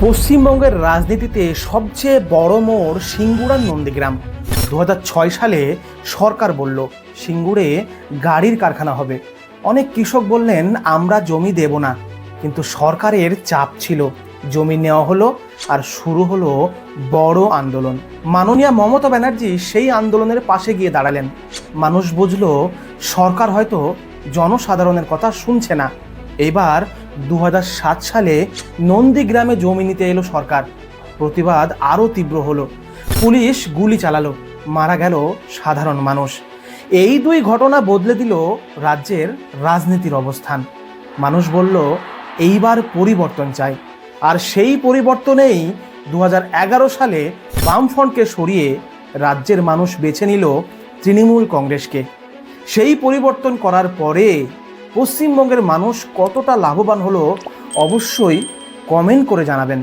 পশ্চিমবঙ্গের রাজনীতিতে সবচেয়ে বড় মোড় সিঙ্গুরার নন্দীগ্রাম। দু হাজার ছয় সালে সরকার বলল সিঙ্গুরে গাড়ির কারখানা হবে। অনেক কৃষক বললেন, আমরা জমি দেব না। কিন্তু সরকারের চাপ ছিল। জমি নেওয়া হলো আর শুরু হলো বড় আন্দোলন। মাননীয়া মমতা ব্যানার্জি সেই আন্দোলনের পাশে গিয়ে দাঁড়ালেন। মানুষ বুঝলো, সরকার হয়তো জনসাধারণের কথা শুনছে না। এবার দু হাজার সাত সালে নন্দীগ্রামে জমি নিতে এলো সরকার। প্রতিবাদ আরও তীব্র হলো। পুলিশ গুলি চালালো। মারা গেল সাধারণ মানুষ। এই দুই ঘটনা বদলে দিল রাজ্যের রাজনীতির অবস্থান। মানুষ বলল, এইবার পরিবর্তন চাই। আর সেই পরিবর্তনেই দু হাজার এগারো সালে বামফ্রন্টকে সরিয়ে রাজ্যের মানুষ বেছে নিল তৃণমূল কংগ্রেসকে। সেই পরিবর্তন করার পরে পশ্চিমবঙ্গের মানুষ কতটা লাভবান হলো অবশ্যই কমেন্ট করে জানাবেন।